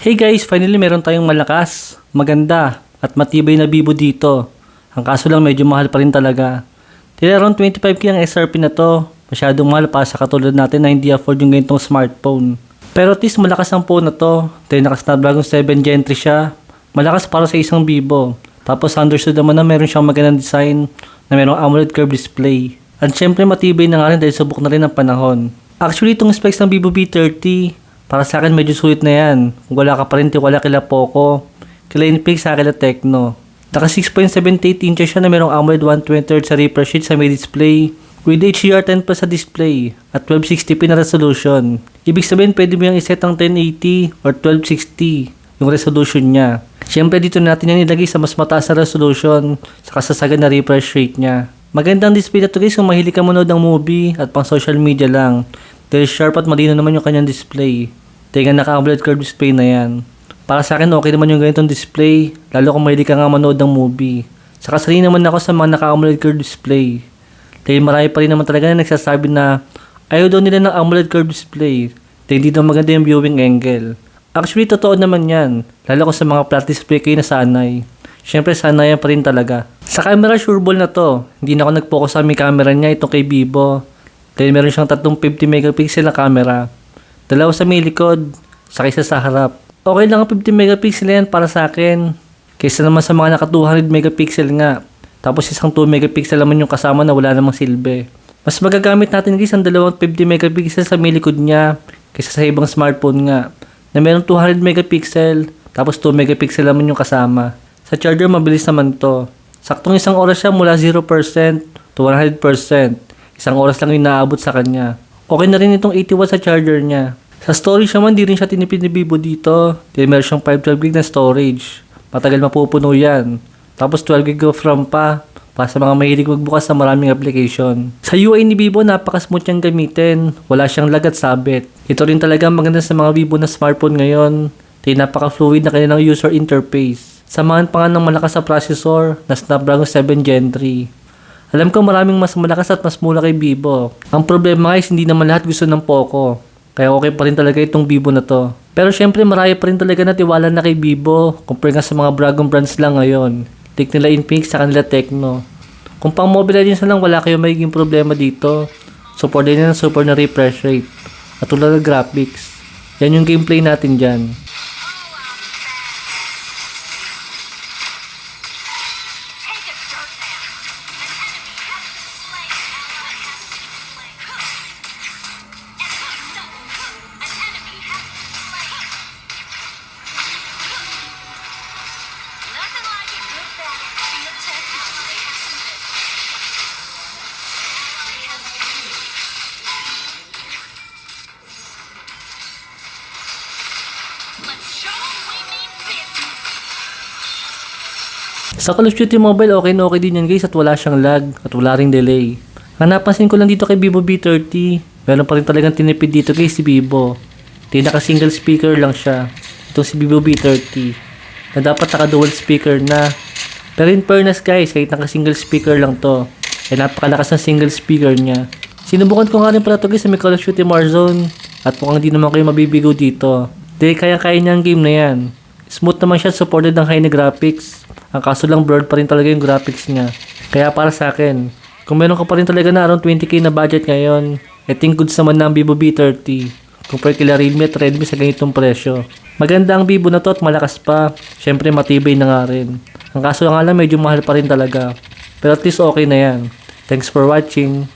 Hey guys, finally meron tayong malakas, maganda, at matibay na Vivo dito. Ang kaso lang medyo mahal pa rin talaga. Tila around 25k ang SRP na to. Masyadong mahal pa sa katulad natin na hindi afford yung ganitong smartphone. Pero at least malakas ang phone na to. Dahil naka Snapdragon 7 Gen 3 siya. Malakas para sa isang Vivo. Tapos understood naman na meron siyang magandang design na merong AMOLED curved display. At syempre matibay na nga rin dahil subok na rin ang panahon. Actually itong specs ng Vivo V30, para sa akin medyo sulit na yan. Kung wala ka pa rin tiwala kila Poco, kila Infinix sa kila Tecno. Naka 6.78 inches siya na merong AMOLED 120Hz sa refresh rate sa may display with HDR10 pa sa display at 1260p na resolution. Ibig sabihin pwede mo yung iset ang 1080 or 1260 yung resolution niya. Siyempre dito natin yan ilagay sa mas mataas na resolution sa kasasagan na refresh rate niya. Magandang display na to guys kung mahilig ka manood ng movie at pang social media lang. Dahil sharp at malino naman yung kanyang display. Nga naka-AMOLED curved display na yan. Para sa akin okay naman yung ganitong display, lalo kung mahilig ka nga manood ng movie. Saka sarili naman ako sa mga naka-AMOLED curved display. Dahil marami pa rin naman talaga na nagsasabi na ayaw daw nila ng AMOLED curved display. Dahil hindi daw maganda yung viewing angle. Actually, totoo naman yan. Lalo kung sa mga flat display kayo na sanay. Siyempre, sanayan pa rin talaga. Sa camera, sureball na to. Hindi na ako nag-focus sa may camera niya, itong kay Vivo. Dahil meron siyang tatlong 50 megapixel na camera. Dalawa sa may likod, sa isa sa harap. Okay lang ang 50 megapixel yan para sa akin. Kaysa naman sa mga naka 200 megapixel nga. Tapos isang 2 megapixel naman yung kasama na wala namang silbi. Mas magagamit natin guys ang dalawang 50 megapixel sa may likod niya kaysa sa ibang smartphone nga na meron 200 megapixel tapos 2 megapixel naman yung kasama. Sa charger mabilis naman to. Saktong isang oras siya mula 0% to 100%. Isang oras lang yung naabot sa kanya. Okay na rin itong 80 watts sa charger niya. Sa storage naman, di rin siya tinipid ni Vivo dito. Dahil meron siyang 512 gig na storage. Matagal mapupuno yan. Tapos 12 gig of RAM pa. Para sa mga mahilig magbukas sa maraming application. Sa UI ni Vivo, napaka-smooth niyang gamitin. Wala siyang lag at sabit. Ito rin talaga maganda sa mga Vivo na smartphone ngayon. Dahil napaka-fluid na kanilang user interface. Samahan pa nga ng malakas sa processor na Snapdragon 7 Gen 3. Alam ko maraming mas malakas at mas mura kay Vivo. Ang problema guys, hindi naman lahat gusto ng Poco. Kaya okay pa rin talaga itong Vivo na to. Pero syempre marami pa rin talaga na tiwala na kay Vivo compare nga sa mga Dragon brands lang ngayon. Take nila Infinix sa kanila Tecno. Kung pang mobile legends na lang wala kayong magiging problema dito. Support din ng super na refresh rate. At tulad ng graphics. Yan yung gameplay natin dyan. Sa Call of Duty Mobile, okay na okay din yan guys at wala siyang lag at wala ring delay. Ang napansin ko lang dito kay Vivo V30, meron pa rin talagang tinipid dito guys si Vivo. Di naka single speaker lang siya. Itong si Vivo V30. Na dapat naka dual speaker na. Pero in fairness guys, kahit naka single speaker lang to, ay napakalakas ng single speaker niya. Sinubukan ko nga rin pala to guys sa may Call of Duty Warzone at mukhang di naman kayo mabibigo dito. Dahil kaya-kaya niya ang game na yan. Smooth naman siya supported ng high graphics. Ang kaso lang blurred pa rin talaga yung graphics niya. Kaya para sa akin, kung meron ka pa rin talaga na around 20k na budget ngayon, I think goods naman na ang Vivo V30. Compare kila Realme at Redmi sa ganitong presyo. Maganda ang Vivo na to at malakas pa. Syempre matibay na nga rin. Ang kaso nga lang medyo mahal pa rin talaga. Pero at least okay na yan. Thanks for watching.